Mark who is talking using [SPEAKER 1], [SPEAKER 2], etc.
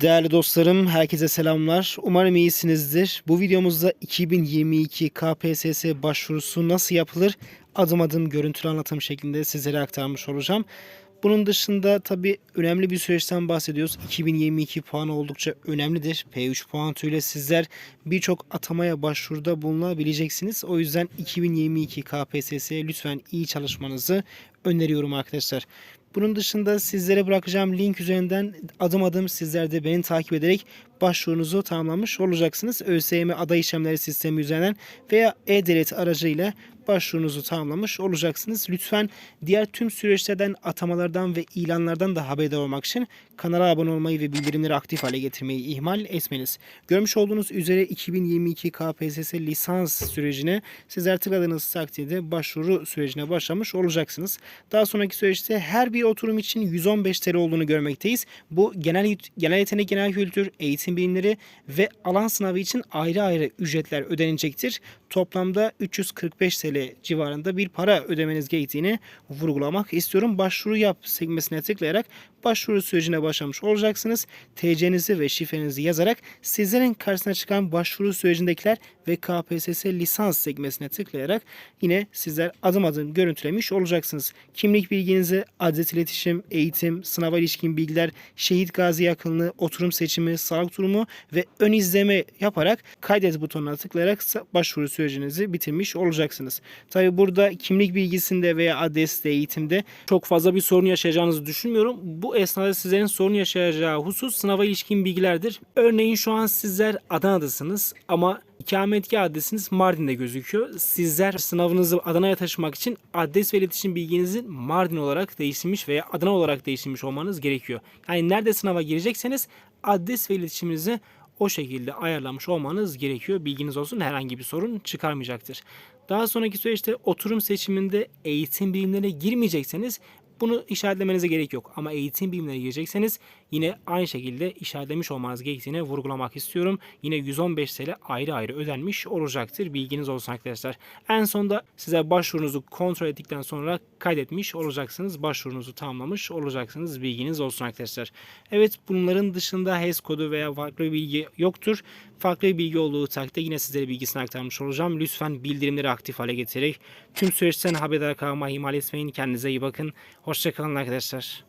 [SPEAKER 1] Değerli dostlarım, herkese selamlar. Umarım iyisinizdir. Bu videomuzda 2022 KPSS başvurusu nasıl yapılır adım adım görüntülü anlatım şeklinde sizlere aktarmış olacağım. Bunun dışında tabi önemli bir süreçten bahsediyoruz. 2022 puanı oldukça önemlidir. P3 puan ile sizler birçok atamaya başvuruda bulunabileceksiniz. O yüzden 2022 KPSS'ye lütfen iyi çalışmanızı öneriyorum arkadaşlar. Bunun dışında sizlere bırakacağım link üzerinden adım adım sizler de beni takip ederek başvurunuzu tamamlamış olacaksınız. ÖSYM aday işlemleri sistemi üzerinden veya e-devlet aracıyla başvurunuzu tamamlamış olacaksınız. Lütfen diğer tüm süreçlerden, atamalardan ve ilanlardan da haberdar olmak için kanala abone olmayı ve bildirimleri aktif hale getirmeyi ihmal etmeniz. Görmüş olduğunuz üzere 2022 KPSS lisans sürecine sizler tıkladığınız takdirde başvuru sürecine başlamış olacaksınız. Daha sonraki süreçte her bir oturum için 115 TL olduğunu görmekteyiz. Bu genel genel yetenek, genel kültür, eğitim bilimleri ve alan sınavı için ayrı ayrı ücretler ödenecektir. Toplamda 345 TL civarında bir para ödemeniz gerektiğini vurgulamak istiyorum. Başvuru yap sekmesine tıklayarak başvuru sürecine başlamış olacaksınız. TC'nizi ve şifrenizi yazarak sizlerin karşısına çıkan başvuru sürecindekiler ve KPSS lisans sekmesine tıklayarak yine sizler adım adım görüntülemiş olacaksınız. Kimlik bilginizi, adres iletişim, eğitim, sınava ilişkin bilgiler, şehit gazi yakınlığı, oturum seçimi, sağlık durumu ve ön izleme yaparak kaydet butonuna tıklayarak başvuru sürecinizi bitirmiş olacaksınız. Tabi burada kimlik bilgisinde veya adreste, eğitimde çok fazla bir sorun yaşayacağınızı düşünmüyorum. Bu esnada sizlerin sorun yaşayacağı husus sınava ilişkin bilgilerdir. Örneğin şu an sizler Adana'dasınız ama ikametgah adresiniz Mardin'de gözüküyor. Sizler sınavınızı Adana'ya taşımak için adres ve iletişim bilginizi Mardin olarak değiştirmiş veya Adana olarak değiştirmiş olmanız gerekiyor. Yani nerede sınava girecekseniz adres ve iletişiminizi o şekilde ayarlamış olmanız gerekiyor. Bilginiz olsun herhangi bir sorun çıkarmayacaktır. Daha sonraki süreçte oturum seçiminde eğitim bilimlerine girmeyecekseniz bunu işaretlemenize gerek yok. Ama eğitim bilimlerine girecekseniz yine aynı şekilde işaretlemiş olmanız gerektiğini vurgulamak istiyorum. Yine 115 TL ayrı ayrı ödenmiş olacaktır. Bilginiz olsun arkadaşlar. En sonda size başvurunuzu kontrol ettikten sonra kaydetmiş olacaksınız. Başvurunuzu tamamlamış olacaksınız. Bilginiz olsun arkadaşlar. Evet bunların dışında HES kodu veya farklı bilgi yoktur. Farklı bilgi olduğu takdirde yine sizlere bilgisini aktarmış olacağım. Lütfen bildirimleri aktif hale getirerek tüm süreçten haberdar kalmayı ihmal etmeyin. Kendinize iyi bakın. Hoşçakalın arkadaşlar.